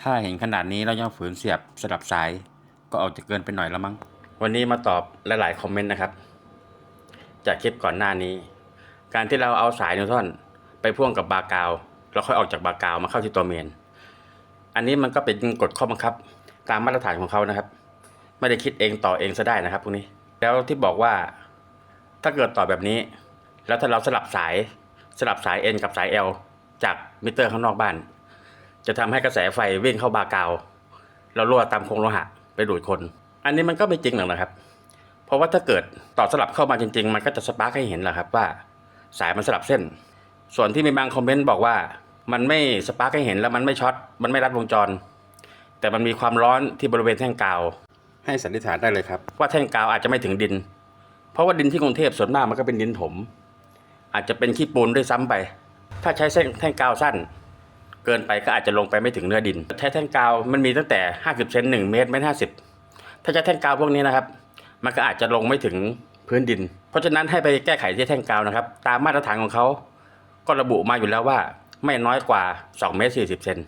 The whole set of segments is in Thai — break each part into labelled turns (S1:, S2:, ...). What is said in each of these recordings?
S1: ถ้าเห็นขนาดนี้เรายังฝืนเสียบสลับสาย ก็ออกจะเกินไปหน่อยแล้วมั้ง วันนี้มาตอบหลายๆคอมเมนต์นะครับ จากคลิปก่อนหน้านี้ การที่เราเอาสายนิวทอนไปพ่วงกับบาร์กาวแล้วค่อยออกจากบาร์กาวมาเข้าที่ตัวเมน อันนี้มันก็เป็นกฎข้อบังคับ ตามมาตรฐานของเขานะครับ ไม่ได้คิดเองต่อเองซะได้นะครับพวกนี้ แล้วที่บอกว่าถ้าเกิดต่อแบบนี้ แล้วถ้าเราสลับสายสลับสาย N กับสาย L จากมิเตอร์ข้างนอกบ้าน จะทำให้กระแสไฟวิ่งเข้าบาร์กาวแล้วรั่วตามโครงโลหะไปดูดคน อันนี้มันก็ไม่จริงหรอกนะครับ เพราะว่าถ้าเกิดต่อสลับเข้ามาจริง ๆ มันก็จะสปาร์กให้เห็นแหละครับว่า สายมันสลับเส้น ส่วนที่มีบางคอมเมนต์บอกว่า มันไม่สปาร์กให้เห็นแล้วมันไม่ช็อตมันไม่รัดวงจร แต่มันมีความร้อนที่บริเวณแท่งกาว ให้สันนิษฐานได้เลยครับว่าแท่งกาวอาจจะไม่ถึงดิน เพราะว่าดินที่กรุงเทพส่วนมากมันก็เป็นดินถมอาจจะเป็นขี้ปูนด้วยซ้ำไป ถ้าใช้เส้นแท่งกาวสั้น เกินไปก็อาจจะลงไปไม่ถึงเนื้อดินใช้แท่งกาวมันมีตั้งแต่ 50เซน1เมตรเมตรห้าสิบถ้าใช้แท่งกาวพวกนี้นะครับ มันก็อาจจะลงไม่ถึงพื้นดิน เพราะฉะนั้นให้ไปแก้ไขที่แท่งกาวนะครับ ตามมาตรฐานของเขาก็ระบุมาอยู่แล้วว่าไม่น้อยกว่า2เมตร40เซน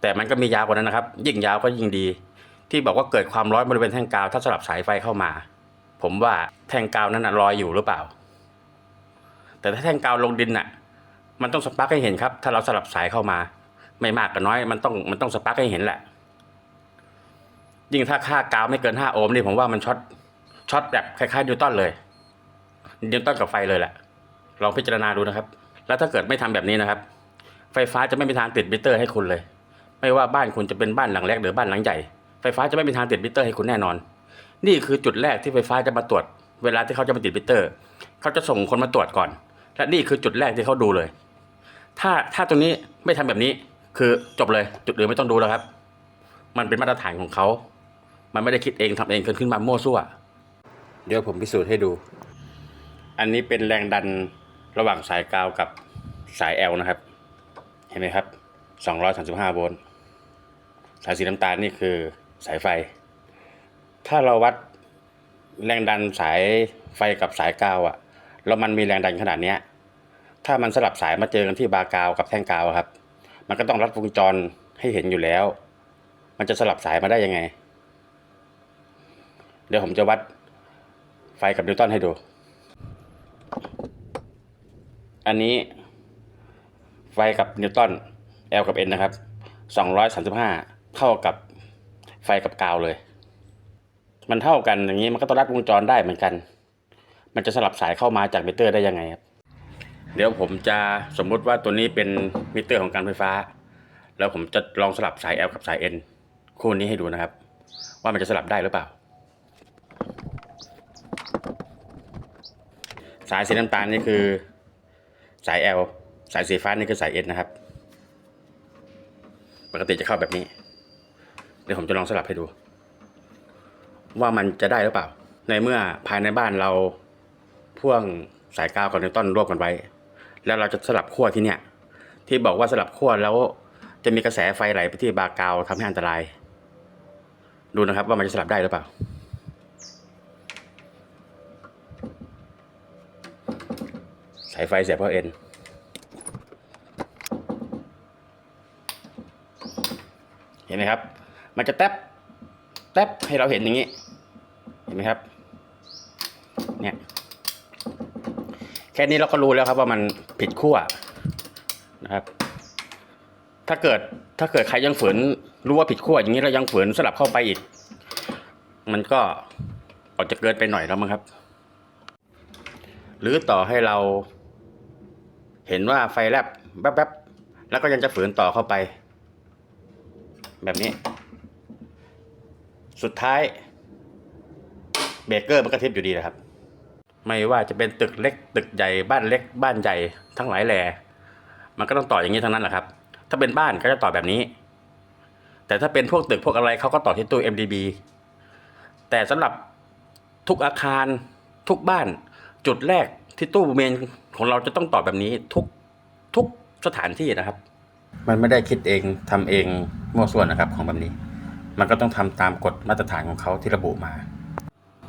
S1: แต่มันก็มียาวกว่านั้นนะครับ ยิ่งยาวก็ยิ่งดี ที่บอกว่าเกิดความร้อนบริเวณแท่งกาวถ้าสลับสายไฟเข้ามา ผมว่าแท่งกาวนั้นนะลอยอยู่หรือเปล่า แต่ถ้าแท่งกาวลงดินน่ะ มันต้องสปาร์กให้เห็นครับ ถ้าเราสลับสายเข้ามา ไม่มากก็น้อย มันต้องมันต้องสปาร์กให้เห็นแหละ ยิ่งถ้าค่ากาวไม่เกิน5โอห์มนี่ผมว่ามันช็อตช็อตแบบคล้ายๆนิวตันเลยนิวตันกับไฟเลยแหละลองพิจารณาดูนะครับ แล้วถ้าเกิดไม่ทำแบบนี้นะครับ ไฟฟ้าจะไม่มีทางติดมิเตอร์ให้คุณเลย ไม่ว่าบ้านคุณจะเป็นบ้านหลังเล็กหรือบ้านหลังใหญ่ ไฟฟ้าจะไม่มีทางติดมิเตอร์ให้คุณแน่นอน นี่คือจุดแรกที่ไฟฟ้าจะมาตรวจ เวลาที่เขาจะมาติดมิเตอร์ เขาจะส่งคนมาตรวจก่อน และนี่คือจุดแรกที่เขาดูเลย ถ้าถ้าตรงนี้ไม่ทำแบบนี้ คือจบเลยจุดอื่นไม่ต้องดูแล้วครับ มันเป็นมาตรฐานของเขา มันไม่ได้คิดเองทำเองเกินขึ้นมามั่วซั่ว เดี๋ยวผมพิสูจน์ให้ดู อันนี้เป็นแรงดันระหว่างสายกาวกับสาย L นะครับ เห็นไหมครับ235โวลต์สายสีน้ำตาลนี่คือสายไฟ ถ้าเราวัดแรงดันสายไฟกับสายกาวอะแล้วมันมีแรงดันขนาดเนี้ย ถ้ามันสลับสายมาเจอกันที่บาร์กาวกับแท่งกาวครับ มันก็ต้องรัดวงจรให้เห็นอยู่แล้ว มันจะสลับสายมาได้ยังไง เดี๋ยวผมจะวัดไฟกับนิวตันให้ดู อันนี้ไฟกับนิวตัน L กับ N นะครับ 235 เท่ากับไฟกับกาวเลย มันเท่ากันอย่างนี้มันก็ต้องรัดวงจรได้เหมือนกัน มันจะสลับสายเข้ามาจากมิเตอร์ได้ยังไงครับ เดี๋ยวผมจะสมมุติว่าตัวนี้เป็นมิเตอร์ของการไฟฟ้า แล้วผมจะลองสลับสาย L กับสาย N คู่นี้ให้ดูนะครับ ว่ามันจะสลับได้หรือเปล่า สายสีน้ำตาลนี่คือสาย L สายสีฟ้านี่คือสาย N นะครับ ปกติจะเข้าแบบนี้ เดี๋ยวผมจะลองสลับให้ดู ว่ามันจะได้หรือเปล่า ในเมื่อภายในบ้านเราพ่วงสายกาวกับนิวตันรวมกันไว้ แล้วเราจะสลับขั้วที่เนี่ย ที่บอกว่าสลับขั้วแล้วจะมีกระแสไฟไหลไปที่บากาวทำให้อันตราย ดูนะครับว่ามันจะสลับได้หรือเปล่า สายไฟเสียบเข้าเอ็นเห็นไหมครับ มันจะแทบแทบให้เราเห็นอย่างนี้ เห็นไหมครับ เนี่ย แค่นี้เราก็รู้แล้วครับว่ามันผิดขั้วนะครับ ถ้าเกิดถ้าเกิดใครยังฝืนรู้ว่าผิดขั้วอย่างนี้เรายังฝืนสลับเข้าไปอีก มันก็ออกจะเกินไปหน่อยแล้วมั้งครับ หรือต่อให้เรา เห็นว่าไฟแลบแป๊บๆแล้วก็ยังจะฝืนต่อเข้าไป แบบนี้ สุดท้ายเบรกเกอร์มันก็ทิพอยู่ดีนะครับ ไม่ว่าจะเป็นตึกเล็ก ตึกใหญ่บ้านเล็ก บ้านใหญ่ทั้งหลายแหล่มันก็ต้องต่ออย่างนี้ทั้งนั้นแหละครับ ถ้าเป็นบ้านก็จะต่อแบบนี้ แต่ถ้าเป็นพวกตึกพวกอะไรเขาก็ต่อที่ตู้ MDB แต่สำหรับทุกอาคารทุกบ้านจุดแรกที่ตู้เมนของเราจะต้องต่อแบบนี้ทุกทุกสถานที่นะครับ มันไม่ได้คิดเองทำเองมั่วส่วนนะครับของแบบนี้ มันก็ต้องทำตามกฎมาตรฐานของเขาที่ระบุมา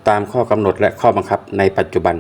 S1: ตามข้อกำหนดและข้อบังคับในปัจจุบัน